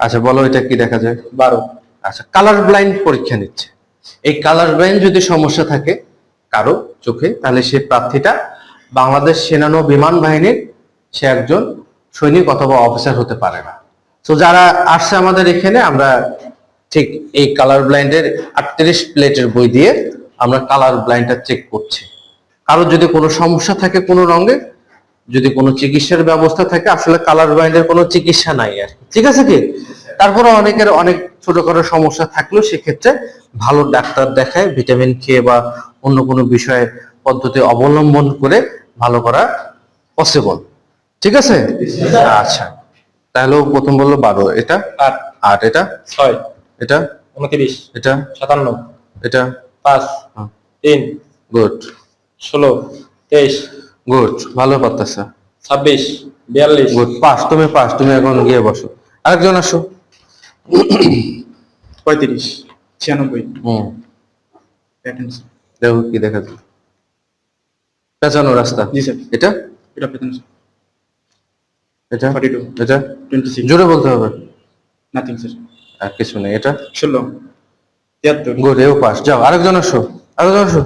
আচ্ছা বলো এটা কি দেখা যায়? বারো। আচ্ছা কালার ব্লাইন্ড পরীক্ষা নিচ্ছে। এই কালার ব্লাইন্ড যদি সমস্যা থাকে কারও চোখে তাহলে সে প্রার্থীটা বাংলাদেশ সেনানো বিমান বাহিনীর সে একজন সৈনিক অথবা অফিসার হতে পারে না। তো যারা আসছে আমাদের এখানে আমরা ঠিক এই কালার ব্লাইন্ডের আটত্রিশ প্লেটের বই দিয়ে আমরা কালার ব্লাইন্ডটা চেক করছি। কারোর যদি কোনো সমস্যা থাকে কোনো রঙে যদি কোনো চিকিৎসার ব্যবস্থা থাকে আসলে কালার ব্লাইন্ডের কোনো চিকিৎসা নাই আর কি। ঠিক আছে কি? তারপরে অনেকের অনেক ছোটখাটো সমস্যা থাকলেও সেক্ষেত্রে ভালো ডাক্তার দেখায় ভিটামিন খেয়ে বা অন্য কোনো বিষয়ে পদ্ধতি অবলম্বন করে ভালো করা পসিবল ঠিক আছে? আচ্ছা। তাহলে প্রথম বলল বারো। এটা? আট। আট। এটা? ছয়। এটা? উনত্রিশ। এটা? সাতান্ন। এটা? পাঁচ। হুম। তিন। গুড। ষোলো। তেইশ। গুড। ভালো পারতেছে। ছাব্বিশ। বিয়াল্লিশ। গুড। পাস তুমি পাস তুমি এখন গিয়ে বসো। আরেকজন আসো। পঁয়ত্রিশ ছিয়ানব্বই। হুম। দেখো কি দেখা যায়। পেঁচানো রাস্তা। জি স্যার। এটা? এটা পেতেন এটা? ফর্টি টু এটা? টোয়েন্টি সিক্স জোরে বলতে হবে। নাথিং স্যার আর কিছু নেই। এটা? ষোলো। তিয়াত্তর। গুড এও পাস যাও আরেকজন আসো। আরেকজন আসো।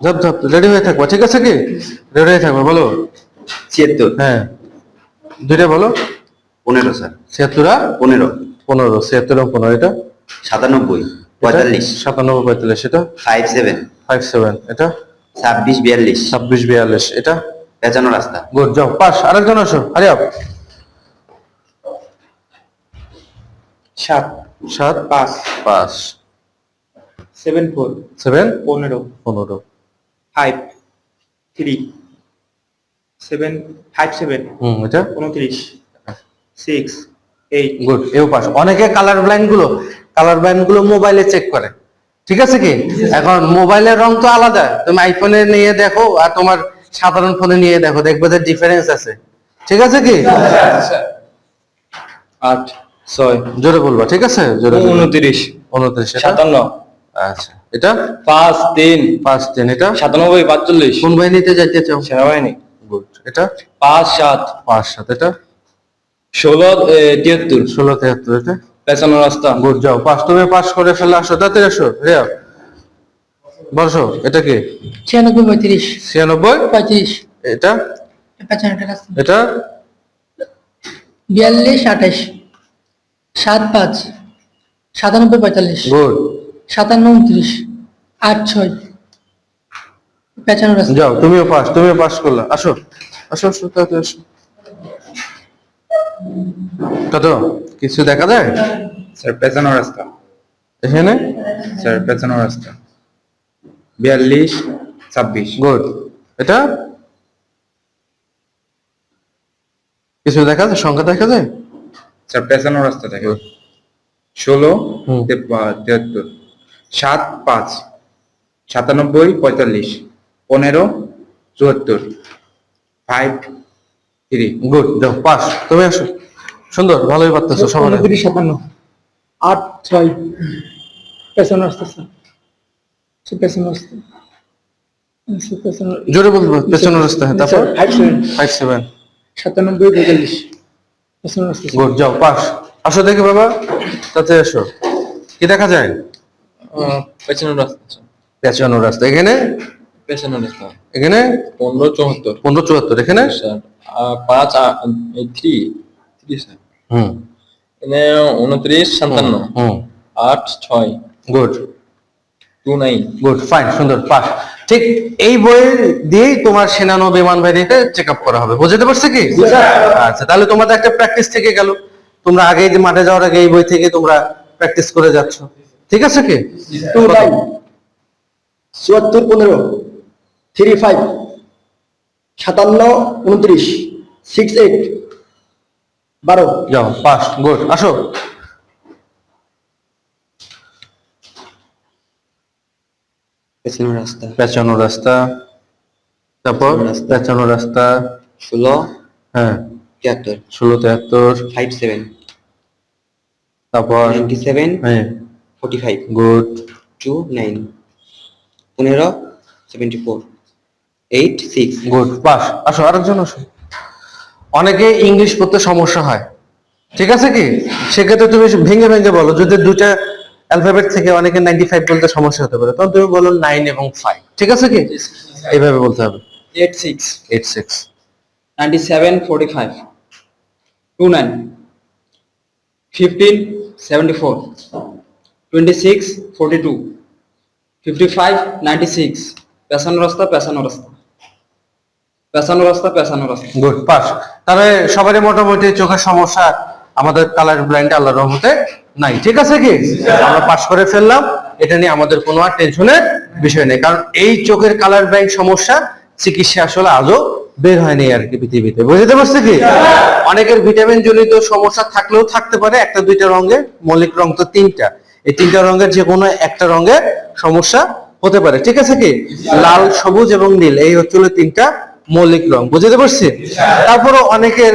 ঝপ ঝপ রেডি হয়ে থাকব ঠিক আছে কি? রেডি হয়ে থাকব বলো। ছিয়াত্তর। হ্যাঁ। দুইটা বলো। পনেরো স্যার। ছিয়াত্তর আর? পনেরো। পনেরো ছিয়াত্তর পনেরো এটা? সাতানব্বই পঁয়তাল্লিশ। সাতানব্বই পঁয়তাল্লিশ এটা? ফাইভ সেভেন ফাইভ সেভেন এটা? ছাব্বিশ বিয়াল্লিশ। ছাব্বিশ বিয়াল্লিশ এটা? পেঁচানো রাস্তা। গুড যাও পাস আরেকজন আসো আরে আপ। সাত। সাত পাঁচ। পাঁচ। সেভেন ফোর সেভেন পনেরো। পনেরো। Five three seven five seven hmm এটা? উনত্রিশ। সিক্স এইট গুড এও পাস। অনেকে কালার ব্লাইন্ডগুলো কালার ব্লাইন্ডগুলো মোবাইলে চেক করে। ঠিক আছে কি? এখন মোবাইলের রং তো আলাদা। তুমি আইফোনে নিয়ে দেখো আর তোমার সাধারণ ফোনে নিয়ে দেখো। দেখবে যে ডিফারেন্স আছে। ঠিক আছে কি? আট ছয় জোরে বলবা। ঠিক আছে? জোরে। উনত্রিশ। উনত্রিশ সাতান্ন। আচ্ছা এটা? পাঁচ তিন। পাঁচ তিন এটা? সাতানব্বই পাঁচচল্লিশ। কোন বাহিনীতে যাইতে চাও? সেনাবাহিনী। গুড এটা? পাঁচ সাত। পাঁচ সাত এটা? ষোলো তিয়াত্তর। ষোলো তেহাত্তর এটা? পেছানো রাস্তা। গুড যাও পাস তুমি পাস করে ফেলে আসো তাতে আসো রিয়া বসো এটা কি? ছিয়ানব্বই পঁয়ত্রিশ। ছিয়ানব্বই? পঁয়ত্রিশ। এটা? এটা? বিয়াল্লিশ আঠাশ। সাত পাঁচ। সাতানব্বই পঁয়তাল্লিশ। গুড। সাতান্ন উনত্রিশ। আট ছয়। পেঁচানো রাস্তা। যাও তুমিও পাস তুমিও পাস করলা। আসো আসো আসো তাতে আসো। কত? কিছু দেখা যায়? স্যার পেছানো রাস্তা। এখানে? স্যার পেছানো রাস্তা। বিয়াল্লিশ ছাব্বিশ। গুড। এটা? কিছু দেখা যায়? সংখ্যা দেখা যায়? স্যার পেছানো রাস্তা থাকে ষোলো তিয়াত্তর সাত পাঁচ। সাতানব্বই পঁয়তাল্লিশ। পনেরো চুয়াত্তর। ফাইভ থ্রি গুড যাও পাস তুমি আসো। সুন্দর ভালোই পারতেছো সবাই উনত্রিশ সাতান্ন আট ছয়। পেছানো রাস্তা সে পেছানো পেছানো জোরে বলব পেছনের রাস্তা হ্যাঁ তারপর? ফাইভ সেভেন ফাইভ সেভেন সাতানব্বই পঁয়তাল্লিশ। পেছানো রাস্তা গুড যাও পাস আসো দেখি বাবা তাতে আসো। কি দেখা যায়? পেছানো রাস্তা। পেছনের রাস্তা এখানে? পেছানো রাস্তা। এখানে? পনেরো চুয়াত্তর। পনেরো চুয়াত্তর এখানে? পাঁচ থ্রি হুম। এখানে উনত্রিশ সাতান্ন। হুম আট ছয়। Good. Two nine. Good fine সুন্দর পাস। ঠিক এই বই দিয়েই তোমার সেনানো বিমান বাহিনীতে চেক আপ করা হবে। বুঝতে পারছ কি? আচ্ছা তাহলে তোমাদের একটা প্র্যাকটিস থেকে গেল। তোমরা আগে যে মাঠে যাওয়ার আগে এই বই থেকে তোমরা প্র্যাকটিস করে যাচ্ছ। ঠিক আছে কি? টু নাইন চুয়াত্তর পনেরো। থ্রি ফাইভ সাতান্ন উনত্রিশ সিক্স এইট বারো। যাও পাস গুড আসো। পেছানো রাস্তা। রাস্তা। তারপর পেঁচানো রাস্তা। ষোলো। হ্যাঁ। তিয়াত্তর। ষোলো তেহাত্তর ফাইভ সেভেন তারপর নাইনটি সেভেন হ্যাঁ। Forty five good two nine পনেরো seventy four eight six good pass আসো আরেকজন আসো। অনেকে ইংলিশ পড়তে সমস্যা হয়। ঠিক আছে কি? সেক্ষেত্রে তুমি ভেঙে ভেঙে বলো যদি দুইটা অ্যালফাবেট থেকে অনেকে নাইনটি ফাইভ বলতে সমস্যা হতে পারে তখন তুমি বলো নাইন এবং ফাইভ ঠিক আছে কি? এইভাবে বলতে হবে। Eight six eight six ninety seven forty five two nine fifteen seventy four twenty six forty two fifty five ninety six পেছানো রাস্তা পেছানো রাস্তা পেছানো রাস্তা পেছানো রাস্তা। Good pass. তাহলে সবারই মোটামুটি চোখের সমস্যা, আমাদের কালার ব্লাইন্ড আল্লাহ রহমতে নাই। ঠিক আছে কি? আমরা পাস করে ফেললাম। এটা নিয়ে আমাদের কোনো আর টেনশনের বিষয় নেই। কারণ এই চোখের কালার ব্লাইন্ড সমস্যা চিকিৎসা আসলে আজও বের হয়নি আর কি পৃথিবীতে। বুঝতে পারছি কি? অনেকের ভিটামিন জনিত সমস্যা থাকলেও থাকতে পারে, একটা দুইটা রঙের, মৌলিক রং তো তিনটা। এই তিনটা রঙের যে কোনো একটা রঙের সমস্যা হতে পারে। ঠিক আছে কি? লাল, সবুজ এবং নীল, এই হচ্ছে হলো তিনটা মৌলিক রং, বুঝতে পারছি? তারপরও অনেকের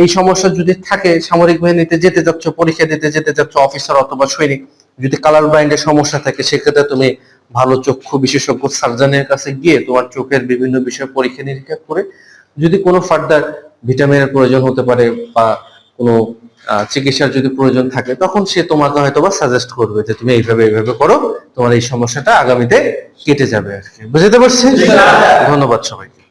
এই সমস্যা যদি থাকে, সামরিক বাহিনীতে যেতে যাচ্ছ পরীক্ষা দিতে যেতে যাচ্ছ অফিসার অথবা সৈনিক, যদি কালার ব্লাইন্ডের সমস্যা থাকে, সেক্ষেত্রে তুমি ভালো চক্ষু বিশেষজ্ঞ সার্জনের কাছে গিয়ে তোমার চোখের বিভিন্ন বিষয় পরীক্ষা নিরীক্ষা করে, যদি কোনো ফার্দার ভিটামিনের প্রয়োজন হতে পারে বা কোনো চিকিৎসার যদি প্রয়োজন থাকে তখন সে তোমাকে হয়তো বা সাজেস্ট করবে যে তুমি এইভাবে এইভাবে করো তোমার এই সমস্যাটা আগামীতে কেটে যাবে আর কি। বুঝতে পারছি? ধন্যবাদ সবাইকে।